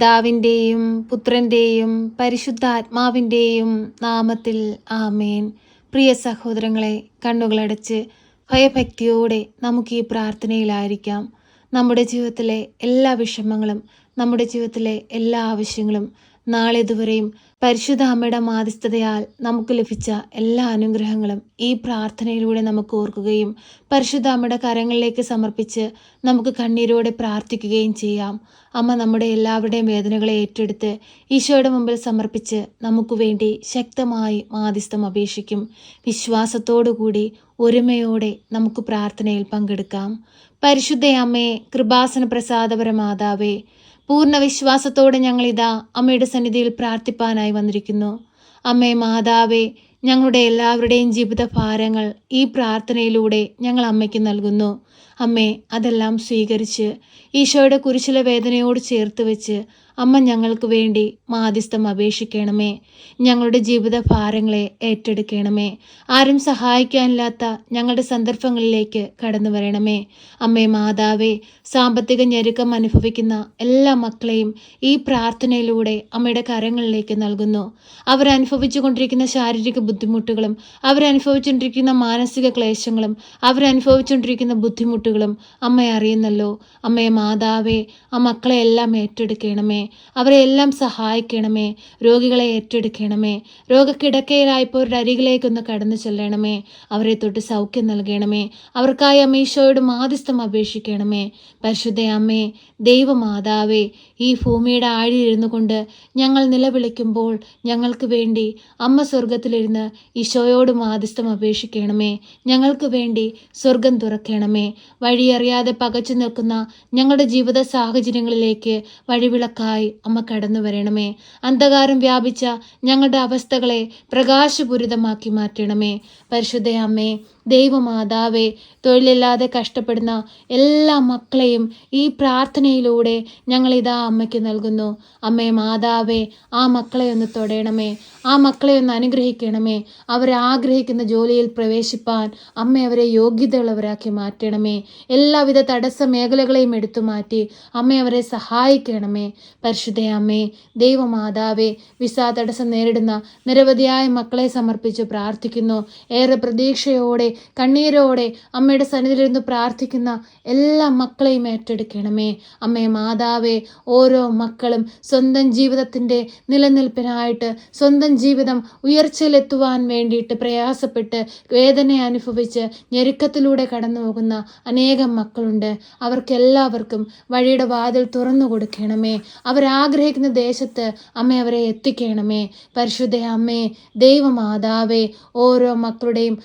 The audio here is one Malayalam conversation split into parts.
പിതാവിന്റെയും പുത്രന്റെയും പരിശുദ്ധാത്മാവിന്റെയും നാമത്തിൽ ആമേൻ. പ്രിയ സഹോദരങ്ങളെ കണ്ണുകളടച്ച് ഭയഭക്തിയോടെ നമുക്ക് ഈ പ്രാർത്ഥനയിലായിരിക്കാം. നമ്മുടെ ജീവിതത്തിലെ എല്ലാ വിഷമങ്ങളും നമ്മുടെ ജീവിതത്തിലെ എല്ലാ ആവശ്യങ്ങളും നാളിതുവരെയും പരിശുദ്ധ അമ്മയുടെ മാധ്യസ്ഥതയാൽ നമുക്ക് ലഭിച്ച എല്ലാ അനുഗ്രഹങ്ങളും ഈ പ്രാർത്ഥനയിലൂടെ നമുക്ക് ഓർക്കുകയും പരിശുദ്ധ അമ്മയുടെ കരങ്ങളിലേക്ക് സമർപ്പിച്ച് നമുക്ക് കണ്ണീരോടെ പ്രാർത്ഥിക്കുകയും ചെയ്യാം. അമ്മ നമ്മുടെ എല്ലാവരുടെയും വേദനകളെ ഏറ്റെടുത്ത് ഈശോയുടെ മുമ്പിൽ സമർപ്പിച്ച് നമുക്ക് വേണ്ടി ശക്തമായി മാധ്യസ്ഥം അപേക്ഷിക്കും. വിശ്വാസത്തോടുകൂടി ഒരുമയോടെ നമുക്ക് പ്രാർത്ഥനയിൽ പങ്കെടുക്കാം. പരിശുദ്ധ അമ്മയെ കൃപാസന പ്രസാദപര മാതാവേ പൂർണ വിശ്വാസത്തോടെ ഞങ്ങളിതാ അമ്മയുടെ സന്നിധിയിൽ പ്രാർത്ഥിപ്പാനായി വന്നിരിക്കുന്നു. അമ്മേ മാതാവേ ഞങ്ങളുടെ എല്ലാവരുടെയും ജീവിത ഭാരങ്ങൾ ഈ പ്രാർത്ഥനയിലൂടെ ഞങ്ങൾ അമ്മയ്ക്ക് നൽകുന്നു. അമ്മേ അതെല്ലാം സ്വീകരിച്ച് ഈശോയുടെ കുരിശിലെ വേദനയോട് ചേർത്ത് വെച്ച് അമ്മ ഞങ്ങൾക്ക് വേണ്ടി മാധ്യസ്ഥം അപേക്ഷിക്കണമേ. ഞങ്ങളുടെ ജീവിത ഭാരങ്ങളെ ഏറ്റെടുക്കണമേ. ആരും സഹായിക്കാനില്ലാത്ത ഞങ്ങളുടെ സന്ദർഭങ്ങളിലേക്ക് കടന്നു വരണമേ. അമ്മേ മാതാവേ സാമ്പത്തിക ഞെരുക്കം അനുഭവിക്കുന്ന എല്ലാ മക്കളെയും ഈ പ്രാർത്ഥനയിലൂടെ അമ്മയുടെ കരങ്ങളിലേക്ക് നൽകുന്നു. അവരനുഭവിച്ചു കൊണ്ടിരിക്കുന്ന ശാരീരിക ബുദ്ധിമുട്ടുകളും അവരനുഭവിച്ചുകൊണ്ടിരിക്കുന്ന മാനസിക ക്ലേശങ്ങളും അവരനുഭവിച്ചുകൊണ്ടിരിക്കുന്ന ബുദ്ധിമുട്ടുകളും അമ്മയെ അറിയുന്നല്ലോ. അമ്മയെ മാതാവേ ആ മക്കളെ എല്ലാം ഏറ്റെടുക്കണമേ. അവരെ എല്ലാം സഹായിക്കണമേ രോഗികളെ ഏറ്റെടുക്കണമേ രോഗക്കിടക്കയിലായപ്പോരുടെ അരികിലേക്കൊന്ന് കടന്നു ചെല്ലണമേ അവരെ തൊട്ട് സൗഖ്യം നൽകണമേ അവർക്കായി അമ്മീശോയോട് മാധ്യസ്ഥം അപേക്ഷിക്കണമേ. പരിശുദ്ധ അമ്മേ ദൈവമാതാവേ ഈ ഭൂമിയുടെ ആഴിയിരുന്നു കൊണ്ട് ഞങ്ങൾ നിലവിളിക്കുമ്പോൾ ഞങ്ങൾക്ക് വേണ്ടി അമ്മ സ്വർഗത്തിലിരുന്ന് ഈശോയോട് മാധ്യസ്ഥം അപേക്ഷിക്കണമേ ഞങ്ങൾക്ക് വേണ്ടി സ്വർഗം തുറക്കണമേ. വഴിയറിയാതെ പകച്ചു നിൽക്കുന്ന ഞങ്ങളുടെ ജീവിത സാഹചര്യങ്ങളിലേക്ക് വഴിവിളക്കായി അമ്മ കടന്നു വരണമേ. അന്ധകാരം വ്യാപിച്ച ഞങ്ങളുടെ അവസ്ഥകളെ പ്രകാശപൂരിതമാക്കി മാറ്റണമേ. പരിശുദ്ധ അമ്മേ ദൈവമാതാവേ തൊഴിലില്ലാതെ കഷ്ടപ്പെടുന്ന എല്ലാ മക്കളെയും ഈ പ്രാർത്ഥനയിലൂടെ ഞങ്ങളിതാ അമ്മയ്ക്ക് നൽകുന്നു. അമ്മേ മാതാവേ ആ മക്കളെ ഒന്ന് തൊടയണമേ ആ മക്കളെ ഒന്ന് അനുഗ്രഹിക്കണമേ. അവരെ ആഗ്രഹിക്കുന്ന ജോലിയിൽ പ്രവേശിപ്പാൻ അമ്മ അവരെ യോഗ്യതയുള്ളവരാക്കി മാറ്റണമേ. എല്ലാവിധ തടസ്സ മേഖലകളെയും എടുത്തു മാറ്റി അമ്മ അവരെ സഹായിക്കണമേ. പരിശുദ്ധ അമ്മേ ദൈവമാതാവേ വിസ തടസ്സം നേരിടുന്ന നിരവധിയായ മക്കളെ സമർപ്പിച്ച് പ്രാർത്ഥിക്കുന്നു. ഏറെ പ്രതീക്ഷയോടെ കണ്ണീരോടെ അമ്മയുടെ സന്നിധിയിലിരുന്ന് പ്രാർത്ഥിക്കുന്ന എല്ലാ മക്കളെയും ഏറ്റെടുക്കണമേ. അമ്മേ മാതാവേ ഓരോ മക്കളും സ്വന്തം ജീവിതത്തിന്റെ നിലനിൽപ്പിനായിട്ട് സ്വന്തം ജീവിതം ഉയർച്ചയിലെത്തുവാൻ വേണ്ടിയിട്ട് പ്രയാസപ്പെട്ട് വേദന അനുഭവിച്ച് ഞെരുക്കത്തിലൂടെ കടന്നു പോകുന്ന അനേകം മക്കളുണ്ട്. അവർക്കെല്ലാവർക്കും വഴിയുടെ വാതിൽ തുറന്നു കൊടുക്കണമേ. അവരാഗ്രഹിക്കുന്ന ദേശത്ത് അമ്മ അവരെ എത്തിക്കണമേ. പരിശുദ്ധ അമ്മേ ദൈവമാതാവേ ഓരോ മക്കളുടെയും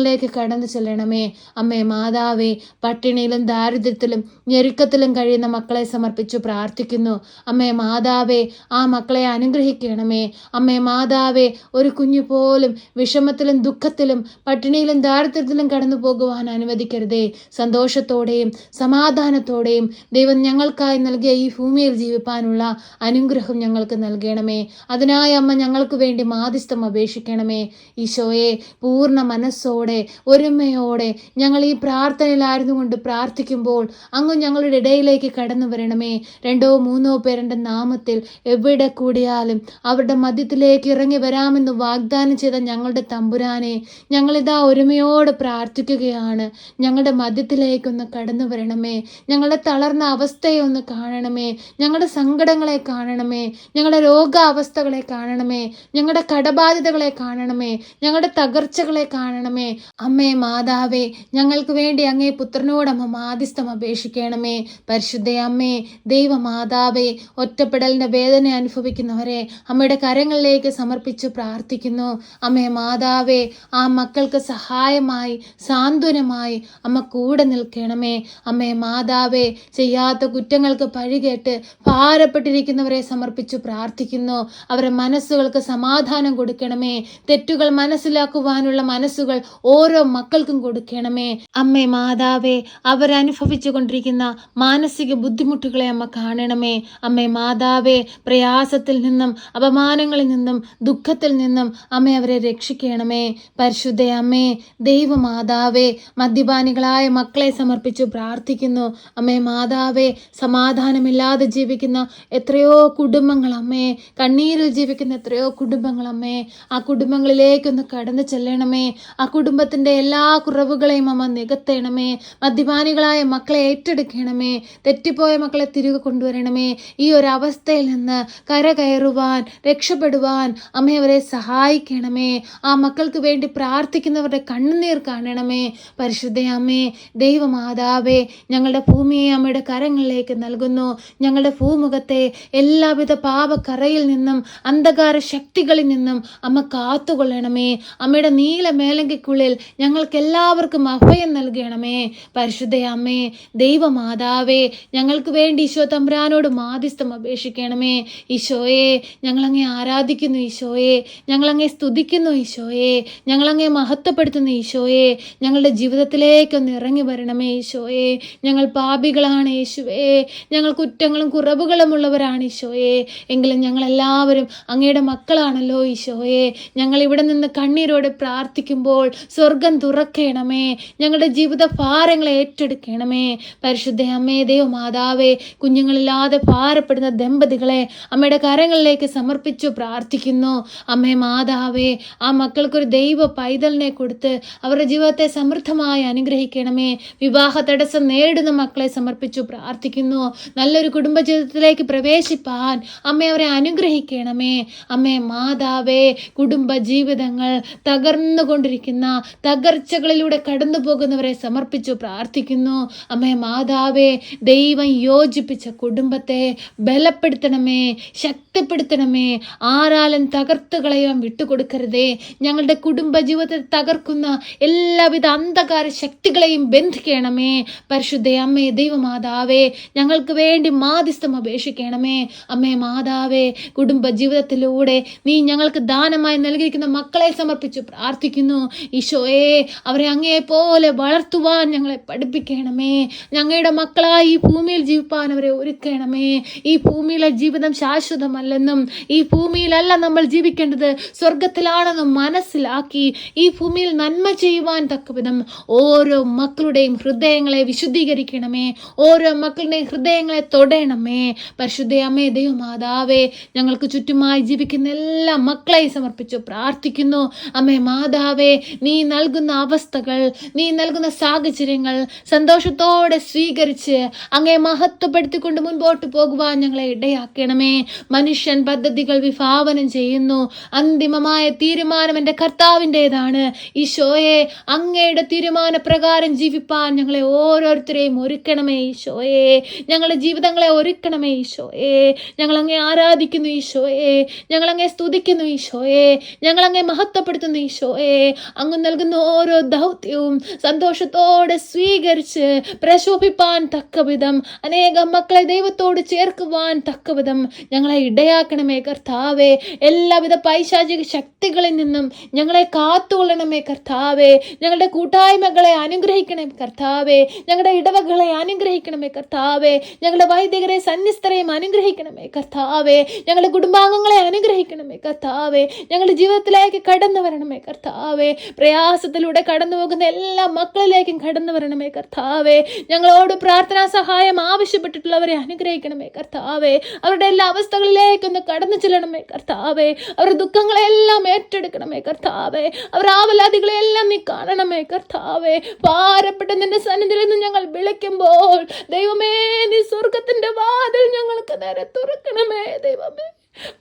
ആവശ്യങ്ങളിലേക്ക് കടന്നു ചെല്ലണമേ. അമ്മേ മാതാവേ പട്ടിണിയിലും ദാരിദ്ര്യത്തിലും ഞെരുക്കത്തിലും കഴിയുന്ന മക്കളെ സമർപ്പിച്ചു പ്രാർത്ഥിക്കുന്നു. അമ്മേ മാതാവേ ആ മക്കളെ അനുഗ്രഹിക്കണമേ. അമ്മേ മാതാവേ ഒരു കുഞ്ഞു പോലും വിഷമത്തിലും ദുഃഖത്തിലും പട്ടിണിയിലും ദാരിദ്ര്യത്തിലും കടന്നു പോകുവാൻ അനുവദിക്കരുതേ. സന്തോഷത്തോടെയും സമാധാനത്തോടെയും ദൈവം ഞങ്ങൾക്കായി നൽകിയ ഈ ഭൂമിയിൽ ജീവിപ്പാനുള്ള അനുഗ്രഹം ഞങ്ങൾക്ക് നൽകണമേ. അതിനായി അമ്മ ഞങ്ങൾക്ക് വേണ്ടി മാധ്യസ്ഥം അപേക്ഷിക്കണമേ. ഈശോയെ പൂർണ മനസ്സോടെ ഒരുമയോടെ ഞങ്ങൾ ഈ പ്രാർത്ഥനയിലായിരുന്നു കൊണ്ട് പ്രാർത്ഥിക്കുമ്പോൾ അങ്ങ് ഞങ്ങളുടെ ഇടയിലേക്ക് കടന്നു വരണമേ. രണ്ടോ മൂന്നോ പേരുടെ നാമത്തിൽ എവിടെ കൂടിയാലും അവരുടെ മധ്യത്തിലേക്ക് ഇറങ്ങി വരാമെന്ന് വാഗ്ദാനം ചെയ്ത ഞങ്ങളുടെ തമ്പുരാനെ ഞങ്ങളിതാ ഒരുമയോടെ പ്രാർത്ഥിക്കുകയാണ്. ഞങ്ങളുടെ മധ്യത്തിലേക്കൊന്ന് കടന്നു വരണമേ. ഞങ്ങളുടെ തളർന്ന അവസ്ഥയെ ഒന്ന് കാണണമേ. ഞങ്ങളുടെ സങ്കടങ്ങളെ കാണണമേ. ഞങ്ങളുടെ രോഗാവസ്ഥകളെ കാണണമേ. ഞങ്ങളുടെ കടബാധ്യതകളെ കാണണമേ. ഞങ്ങളുടെ തകർച്ചകളെ കാണണമേ. അമ്മേ മാതാവേ ഞങ്ങൾക്ക് വേണ്ടി അങ്ങേ പുത്രനോട് മാധ്യസ്ഥം അപേക്ഷിക്കണമേ. പരിശുദ്ധ അമ്മേ ദൈവമാതാവേ ഒറ്റപ്പെടലിന്റെ വേദന അനുഭവിക്കുന്നവരെ അമ്മയുടെ കരങ്ങളിലേക്ക് സമർപ്പിച്ചു പ്രാർത്ഥിക്കുന്നു. അമ്മേ മാതാവേ ആ മക്കൾക്ക് സഹായമായി സാന്ത്വനമായി അമ്മ കൂടെ നിൽക്കണമേ. അമ്മേ മാതാവേ ചെയ്യാത്ത കുറ്റങ്ങൾക്ക് പഴികേട്ട് ഭാരപ്പെട്ടിരിക്കുന്നവരെ സമർപ്പിച്ചു പ്രാർത്ഥിക്കുന്നു. അവരുടെ മനസ്സുകൾക്ക് സമാധാനം കൊടുക്കണമേ. തെറ്റുകൾ മനസ്സിലാക്കുവാനുള്ള മനസ്സുകൾ ഓരോ മക്കൾക്കും കൊടുക്കണമേ. അമ്മേ മാതാവേ അവരനുഭവിച്ചു കൊണ്ടിരിക്കുന്ന മാനസിക ബുദ്ധിമുട്ടുകളെ അമ്മ കാണണമേ. അമ്മേ മാതാവേ പ്രയാസത്തിൽ നിന്നും അപമാനങ്ങളിൽ നിന്നും ദുഃഖത്തിൽ നിന്നും അമ്മ അവരെ രക്ഷിക്കണമേ. പരിശുദ്ധ അമ്മേ ദൈവമാതാവേ മദ്യപാനികളായ മക്കളെ സമർപ്പിച്ചു പ്രാർത്ഥിക്കുന്നു. അമ്മേ മാതാവേ സമാധാനമില്ലാതെ ജീവിക്കുന്ന എത്രയോ കുടുംബങ്ങൾ അമ്മേ കണ്ണീരിൽ ജീവിക്കുന്ന എത്രയോ കുടുംബങ്ങൾ അമ്മേ ആ കുടുംബങ്ങളിലേക്കൊന്ന് കടന്നു ചെല്ലണമേ. ആ കുടുംബത്തിന്റെ എല്ലാ കുറവുകളെയും അമ്മ നികത്തണമേ. മദ്യപാനികളായ മക്കളെ ഏറ്റെടുക്കണമേ. തെറ്റിപ്പോയ മക്കളെ തിരികെ കൊണ്ടുവരണമേ. ഈ ഒരു അവസ്ഥയിൽ നിന്ന് കരകയറുവാൻ രക്ഷപ്പെടുവാൻ അമ്മ അവരെ സഹായിക്കണമേ. ആ മക്കൾക്ക് വേണ്ടി പ്രാർത്ഥിക്കുന്നവരുടെ കണ്ണുനീർ കാണണമേ. പരിശുദ്ധയമ്മേ ദൈവമാതാവേ ഞങ്ങളുടെ ഭൂമിയെ അമ്മയുടെ കരങ്ങളിലേക്ക് നൽകുന്നു. ഞങ്ങളുടെ ഭൂമുഖത്തെ എല്ലാവിധ പാപക്കറയിൽ നിന്നും അന്ധകാര ശക്തികളിൽ നിന്നും അമ്മ കാത്തുകൊള്ളണമേ. അമ്മയുടെ നീല മേലങ്കിക്കുള്ളിൽ ഞങ്ങൾക്ക് എല്ലാവർക്കും അഭയം നൽകണമേ. പരിശുദ്ധ അമ്മേ ദൈവമാതാവേ ഞങ്ങൾക്ക് വേണ്ടി ഈശോ തമ്പുരാനോട് മാധ്യസ്ഥം അപേക്ഷിക്കണമേ. ഈശോയെ ഞങ്ങളങ്ങെ ആരാധിക്കുന്നു ഈശോയെ. ഞങ്ങളങ്ങെ സ്തുതിക്കുന്നു ഈശോയെ. ഞങ്ങളങ്ങെ മഹത്വപ്പെടുത്തുന്നു ഈശോയെ. ഞങ്ങളുടെ ജീവിതത്തിലേക്കൊന്ന് ഇറങ്ങി വരണമേ ഈശോയെ. ഞങ്ങൾ പാപികളാണ് യേശുവേ ഞങ്ങൾ കുറ്റങ്ങളും കുറവുകളും ഉള്ളവരാണ് ഈശോയെ. എങ്കിലും ഞങ്ങളെല്ലാവരും അങ്ങയുടെ മക്കളാണല്ലോ ഈശോയെ. ഞങ്ങൾ ഇവിടെ നിന്ന് കണ്ണീരോടെ പ്രാർത്ഥിക്കുമ്പോൾ സ്വർഗം തുറക്കണമേ. ഞങ്ങളുടെ ജീവിത ഭാരങ്ങളെ ഏറ്റെടുക്കണമേ. പരിശുദ്ധ അമ്മേ ദൈവ മാതാവേ കുഞ്ഞുങ്ങളില്ലാതെ ഭാരപ്പെടുന്ന ദമ്പതികളെ അമ്മയുടെ കരങ്ങളിലേക്ക് സമർപ്പിച്ചു പ്രാർത്ഥിക്കുന്നു. അമ്മേ മാതാവേ ആ മക്കൾക്കൊരു ദൈവ പൈതലിനെ കൊടുത്ത് അവരുടെ ജീവിതത്തെ സമൃദ്ധമായി അനുഗ്രഹിക്കണമേ. വിവാഹ തടസ്സം നേരിടുന്ന മക്കളെ സമർപ്പിച്ചു പ്രാർത്ഥിക്കുന്നു. നല്ലൊരു കുടുംബജീവിതത്തിലേക്ക് പ്രവേശിപ്പാൻ അമ്മ അവരെ അനുഗ്രഹിക്കണമേ. അമ്മേ മാതാവേ കുടുംബ ജീവിതങ്ങൾ തകർന്നുകൊണ്ടിരിക്കുന്ന തകർച്ചകളിലൂടെ കടന്നു പോകുന്നവരെ സമർപ്പിച്ചു പ്രാർത്ഥിക്കുന്നു. അമ്മേ മാതാവേ ദൈവം യോജിപ്പിച്ച കുടുംബത്തെ ബലപ്പെടുത്തണമേ ശക്തിപ്പെടുത്തണമേ. ആരാലും തകർത്ത് കളയാൻ വിട്ടുകൊടുക്കരുതേ. ഞങ്ങളുടെ കുടുംബ ജീവിതത്തെ തകർക്കുന്ന എല്ലാവിധ അന്ധകാര ശക്തികളെയും ബന്ധിക്കണമേ. പരിശുദ്ധ അമ്മേ ദൈവമാതാവേ ഞങ്ങൾക്ക് വേണ്ടി മാധ്യസ്ഥം അപേക്ഷിക്കണമേ. അമ്മേ മാതാവേ കുടുംബ ജീവിതത്തിലൂടെ നീ ഞങ്ങൾക്ക് ദാനമായി നൽകിയിരിക്കുന്ന മക്കളെ സമർപ്പിച്ചു പ്രാർത്ഥിക്കുന്നു. ഈശോയെ അവരെ അങ്ങേ പോലെ വളർത്തുവാൻ ഞങ്ങളെ പഠിപ്പിക്കണമേ. ഞങ്ങളുടെ മക്കളായി ഈ ഭൂമിയിൽ ജീവിപ്പാൻ അവരെ ഒരുക്കണമേ. ഈ ഭൂമിയിലെ ജീവിതം ശാശ്വതമല്ലെന്നും ഈ ഭൂമിയിലല്ല നമ്മൾ ജീവിക്കേണ്ടത് സ്വർഗത്തിലാണെന്നും മനസ്സിലാക്കി ഈ ഭൂമിയിൽ നന്മ ചെയ്യുവാൻ തക്കവിധം ഓരോ മക്കളുടെയും ഹൃദയങ്ങളെ വിശുദ്ധീകരിക്കണമേ. ഓരോ മക്കളുടെയും ഹൃദയങ്ങളെ തൊടയണമേ പരിശുദ്ധ അമ്മേ ദൈവമാതാവേ ഞങ്ങൾക്ക് ചുറ്റുമായി ജീവിക്കുന്ന എല്ലാ മക്കളെയും സമർപ്പിച്ചു പ്രാർത്ഥിക്കുന്നു. അമ്മേ മാതാവേ നീ നൽകുന്ന അവസ്ഥകൾ നീ നൽകുന്ന സാഹചര്യങ്ങൾ സന്തോഷത്തോടെ സ്വീകരിച്ച് അങ്ങേ മഹത്വപ്പെടുത്തിക്കൊണ്ട് മുൻപോട്ട് പോകുവാൻ ഞങ്ങളെ ഇടയാക്കണമേ. മനുഷ്യൻ പദ്ധതികൾ വിഭാവനം ചെയ്യുന്നു. അന്തിമമായ തീരുമാനം എന്റെ കർത്താവിന്റെതാണ്. ഈശോയെ അങ്ങയുടെ തീരുമാന പ്രകാരം ജീവിപ്പാൻ ഞങ്ങളെ ഓരോരുത്തരെയും ഒരുക്കണമേ ഈശോയെ. ഞങ്ങളുടെ ജീവിതങ്ങളെ ഒരുക്കണമേ ഈശോയെ. ഞങ്ങളങ്ങെ ആരാധിക്കുന്നു ഈശോയെ. ഞങ്ങളങ്ങെ സ്തുതിക്കുന്നു ഈശോയെ. ഞങ്ങളങ്ങെ മഹത്വപ്പെടുത്തുന്നു ഈശോയെ. അങ്ങ് നൽകുന്ന ഓരോ ദൗത്യവും സന്തോഷത്തോടെ സ്വീകരിച്ച് പ്രശോഭിപ്പാൻ തക്കവിധം അനേകം മക്കളെ ദൈവത്തോട് ചേർക്കുവാൻ തക്കവിധം ഞങ്ങളെ ഇടയാക്കണമേ കർത്താവേ. എല്ലാവിധ പൈശാചിക ശക്തികളിൽ നിന്നും ഞങ്ങളെ കാത്തുകൊള്ളണമേ കർത്താവേ. ഞങ്ങളുടെ കൂട്ടായ്മകളെ അനുഗ്രഹിക്കണേ കർത്താവേ. ഞങ്ങളുടെ ഇടവകളെ അനുഗ്രഹിക്കണമേ കർത്താവേ. ഞങ്ങളുടെ വൈദികരെ സന്യസ്തരെയും അനുഗ്രഹിക്കണമേ കർത്താവേ. ഞങ്ങളുടെ കുടുംബാംഗങ്ങളെ അനുഗ്രഹിക്കണമേ കർത്താവേ. ഞങ്ങളുടെ ജീവിതത്തിലേക്ക് കടന്നു വരണമേ കർത്താവേ. പ്രയാസത്തിലൂടെ കടന്നു പോകുന്ന എല്ലാ മക്കളിലേക്കും കടന്നു വരണമേ കർത്താവേ. ഞങ്ങളോട് പ്രാർത്ഥനാ സഹായം ആവശ്യപ്പെട്ടിട്ടുള്ളവരെ അനുഗ്രഹിക്കണമേ കർത്താവേ. അവരുടെ എല്ലാ അവസ്ഥകളിലേക്കൊന്ന് കടന്നു ചെല്ലണമേ കർത്താവേ. അവരുടെ ദുഃഖങ്ങളെല്ലാം ഏറ്റെടുക്കണമേ കർത്താവേ. അവരുടെ ആവലാദികളെല്ലാം നീ കാണണമേ കർത്താവേ. ഭാരപ്പെട്ട നിന്റെ സന്നിധിയിൽ നിന്ന് ഞങ്ങൾ വിളിക്കുമ്പോൾ ദൈവമേ നീ സ്വർഗത്തിന്റെ വാതിൽ ഞങ്ങൾക്ക് നേരെ തുറക്കണമേ ദൈവമേ.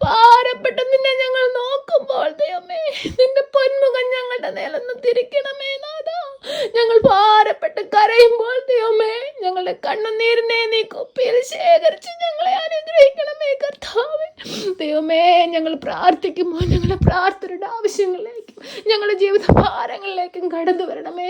ഭാരപ്പെട്ട നിന്നെ ഞങ്ങൾ നോക്കുമ്പോൾ ദൈവമേ നിന്റെ ഞങ്ങളുടെ നാഥ. ഞങ്ങൾ ഭാരപ്പെട്ട് കരയുമ്പോൾ ദൈവമേ ഞങ്ങളുടെ കണ്ണുനീരിനെ നീ കുപ്പിയിൽ ശേഖരിച്ച് ഞങ്ങളെ അനുഗ്രഹിക്കണമേ കർത്താവേ. ദൈവമേ ഞങ്ങൾ പ്രാർത്ഥിക്കുമ്പോൾ ഞങ്ങളുടെ പ്രാർത്ഥനയുടെ ആവശ്യങ്ങളിലേക്കും ഞങ്ങളുടെ ജീവിത ഭാരങ്ങളിലേക്കും കടന്നു വരണമേ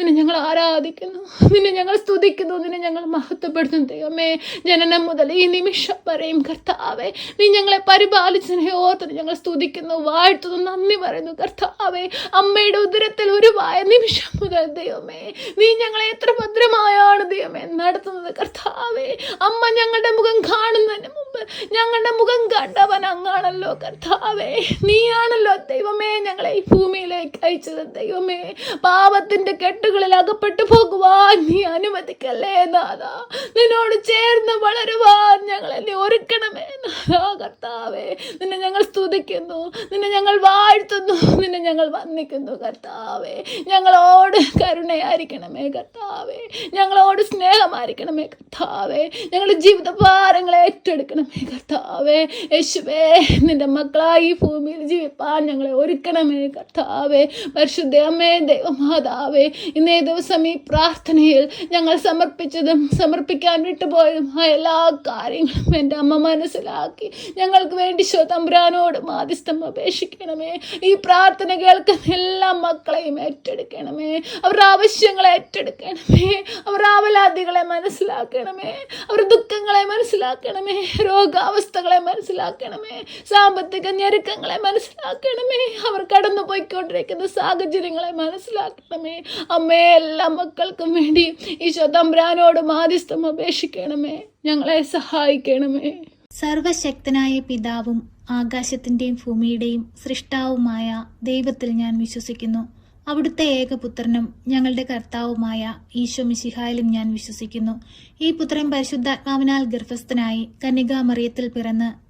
നിന്നെ ഞങ്ങൾ ആരാധിക്കുന്നു. നിന്നെ ഞങ്ങൾ സ്തുതിക്കുന്നു. നിന്നെ ഞങ്ങൾ മഹത്വപ്പെടുത്തുന്നു. ദൈവമേ ജനനം മുതൽ ഈ നിമിഷം വരെയും കർത്താവേ നീ ഞങ്ങളെ പരിപാലിച്ചതിനെ ഓർത്ത് ഞങ്ങൾ സ്തുതിക്കുന്നു. വാഴ്ത്തുന്നു. നന്ദി പറയുന്നു. കർത്താവേ അമ്മയുടെ ഉദരത്തിൽ ഉരുവായ നിമിഷം മുതൽ ദൈവമേ നീ ഞങ്ങളെ എത്ര ഭദ്രമായാണ് ദൈവമേ നടത്തുന്നത്. കർത്താവേ അമ്മ ഞങ്ങളുടെ മുഖം കാണുന്നതിന് മുമ്പ് ഞങ്ങളുടെ മുഖം കണ്ടവൻ അങ്ങാണല്ലോ. കർത്താവേ നീയാണല്ലോ ദൈവമേ ഞങ്ങളെ ഈ ഭൂമിയിലേക്ക് അയച്ചത്. ദൈവമേ പാപത്തിന്റെ കെട്ടുകളിൽ അകപ്പെട്ടു പോകുവാൻ നീ അനുവദിക്കല്ലേ നാഥാ? നിന്നോട് ചേർന്ന് വളരുവാൻ ഞങ്ങളെ നീ ഒരുക്കണമേ നാഥാ കർത്താവേ. നിന്നെ ഞങ്ങൾ സ്തുതിക്കുന്നു നിന്നെ ഞങ്ങൾ വാഴ്ത്തുന്നു നിന്നെ ഞങ്ങൾ വന്ദിക്കുന്നു കർത്താവേ. ഞങ്ങളോട് കരുണയായിരിക്കണമേ കർത്താവേ. ഞങ്ങളോട് സ്നേഹമായിരിക്കണമേ കർത്താവേ. ഞങ്ങളുടെ ജീവിത ഭാരങ്ങളെ ഏറ്റെടുക്കണമേ കർത്താവേ. യേശുവേ നിന്റെ മക്കളായി ഭൂമിയിൽ ജീവിപ്പാൻ ഞങ്ങളെ ഒരുക്കണമേ കർത്താവേ. പരിശുദ്ധ അമ്മേ ദൈവമാതാവേ ഇന്നേ ദിവസം ഈ പ്രാർത്ഥനയിൽ ഞങ്ങൾ സമർപ്പിച്ചതും സമർപ്പിക്കാൻ വിട്ടുപോയതും ആ എല്ലാ കാര്യങ്ങളും എന്റെ അമ്മ മനസ്സിലാക്കി. ഞങ്ങൾക്ക് വേണ്ടി ശോതമ്പുരാനോട് മാധ്യസ്ഥം അപേക്ഷിക്കണമേ. ഈ പ്രാർത്ഥന കേൾക്കുന്ന എല്ലാ മക്കളെയും ഏറ്റെടുക്കണമേ. അവരുടെ ആവശ്യങ്ങളെ ഏറ്റെടുക്കണമേ. അവരുടെ അവലാദികളെ മനസ്സിലാക്കണമേ. അവരുടെ ദുഃഖങ്ങളെ മനസ്സിലാക്കണമേ. രോഗാവസ്ഥകളെ മനസ്സിലാക്കണമേ. സാമ്പത്തിക ഞെരുക്കങ്ങളെ മനസ്സിലാക്കണമേ. അവർ കടന്നു പോയിക്കൊണ്ടിരിക്കുന്ന സാഹചര്യങ്ങളെ മനസ്സിലാക്കണമേ. അമ്മേ എല്ലാ മക്കൾക്കും വേണ്ടി ഈശോ തമ്പ്രാനോട് മാധ്യസ്ഥം അപേക്ഷിക്കണമേ. ഞങ്ങളെ സഹായിക്കണമേ. സർവശക്തനായ പിതാവും ആകാശത്തിന്റെയും ഭൂമിയുടെയും സൃഷ്ടാവുമായ ദൈവത്തിൽ ഞാൻ വിശ്വസിക്കുന്നു. അവിടുത്തെ ഏകപുത്രനും ഞങ്ങളുടെ കർത്താവുമായ ഈശോ മിശിഹായിലും ഞാൻ വിശ്വസിക്കുന്നു. ഈ പുത്രൻ പരിശുദ്ധാത്മാവിനാൽ ഗർഭസ്ഥനായി കന്യകാമറിയത്തിൽ പിറന്ന്